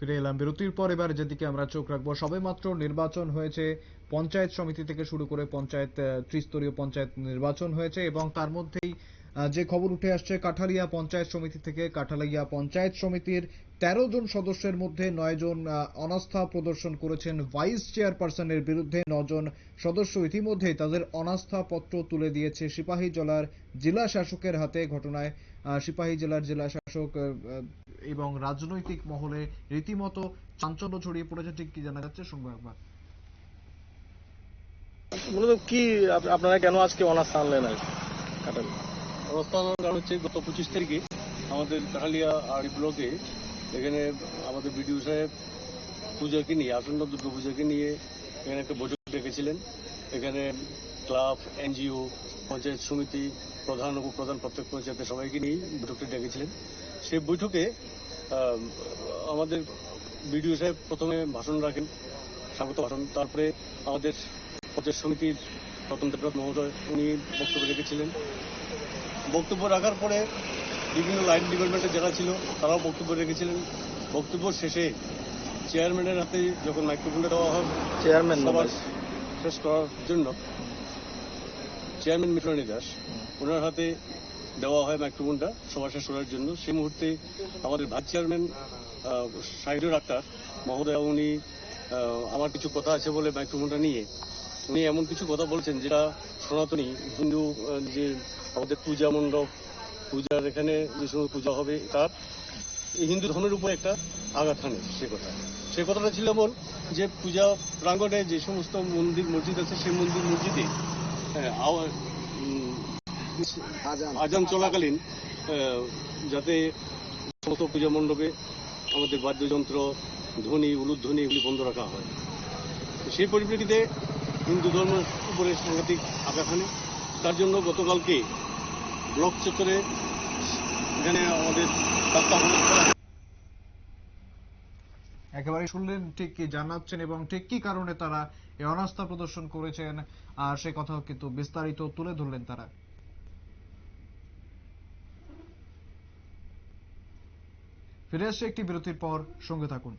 ফিরে এলাম। বিরতির পর এবার যেদিকে আমরা চোখ রাখব, সবেমাত্র নির্বাচন হয়েছে, পঞ্চায়েত সমিতি থেকে শুরু করে পঞ্চায়েত ত্রিস্তরীয় পঞ্চায়েত নির্বাচন হয়েছে এবং তার মধ্যেই যে খবর উঠে আসছে, কাঠালিয়া পঞ্চায়েত সমিতি থেকে। কাঠালিয়া পঞ্চায়েত সমিতির তেরো জন সদস্যের মধ্যে নয় জন অনাস্থা প্রদর্শন করেছেন ভাইস চেয়ারপারসনের বিরুদ্ধে নজন সদস্য ইতিমধ্যেই তাদের অনাস্থা পত্র তুলে দিয়েছে সিপাহী জেলার জেলা শাসকের হাতে। ঘটনায় সিপাহী জেলার জেলা শাসক এবং রাজনৈতিক মহলে রীতিমতো চাঞ্চল্য ছড়িয়ে পড়েছে ঠিক কি জানা যাচ্ছে? শুনব একবার। মূলত কি আপনারা কেন আজকে অনার্স আনলেন আর কাটাল অবস্থান কারণ হচ্ছে গত পঁচিশ তারিখে আমাদের কাঠালিয়া আর ব্লকে এখানে আমাদের বিডিও সাহেব পূজাকে নিয়ে আসন্ন দুর্গা পূজাকে নিয়ে এখানে একটা বৈঠক ডেকেছিলেন এখানে ক্লাব এনজিও পঞ্চায়েত সমিতি প্রধান উপপ্রধান প্রত্যেক পঞ্চায়েতের সবাইকে নিয়ে বৈঠকটি ডেকেছিলেন। সেই বৈঠকে আমাদের বিডিও সাহেব প্রথমে ভাষণ রাখেন স্বাগত ভাষণ। তারপরে আমাদের পঞ্চায়েত সমিতির রতন দেবনাথ মহোদয় উনি বক্তব্য রেখেছিলেন। বক্তব্য রাখার পরে বিভিন্ন লাইন ডিপার্টমেন্টের যারা ছিল তারাও বক্তব্য রেখেছিলেন। বক্তব্য শেষে চেয়ারম্যানের হাতে যখন মাইক্রোফোনটা দেওয়া হয় চেয়ারম্যান সবার শেষ করার জন্য চেয়ারম্যান মিত্রানী দাস ওনার হাতে দেওয়া হয় মাইক্রোফোনটা সভা শেষ করার জন্য। সেই মুহূর্তে আমাদের ভাইস চেয়ারম্যান সাইডুর আক্তার, মহোদয়, উনি আমার কিছু কথা আছে বলে মাইক্রোফোনটা নিয়ে, উনি এমন কিছু কথা বলছেন যেটা সনাতনী, হিন্দু যে আমাদের পূজা মণ্ডপ, পূজার এখানে যে সময় পূজা হবে, তার হিন্দু ধর্মের উপর একটা আঘাত হানে সে কথা। সে কথাটা ছিল এমন যে পূজা প্রাঙ্গণে যে সমস্ত মন্দির, মসজিদ আছে, সেই মন্দির, মসজিদে আজান চলাকালীন যাতে সমস্ত পূজা মণ্ডপে আমাদের বাদ্যযন্ত্র, ধ্বনি, উলুধ্বনি এগুলি বন্ধ রাখা হয় সেই পরিপ্রেক্ষিতে হিন্দু ধর্মের উপরে সাংঘাতিক আঘাত হানে তার জন্য গতকালকে ব্লক চত্বরে এখানে আমাদের হয়। একেবারে শুনলেন ঠিক কি জানাচ্ছেন এবং ঠিক কি কারণে তারা এই অনাস্থা প্রদর্শন করেছেন, আর সে কথাও কিন্তু বিস্তারিত তুলে ধরলেন তারা। ফিরে আসছে একটি বিরতির পর, সঙ্গে থাকুন।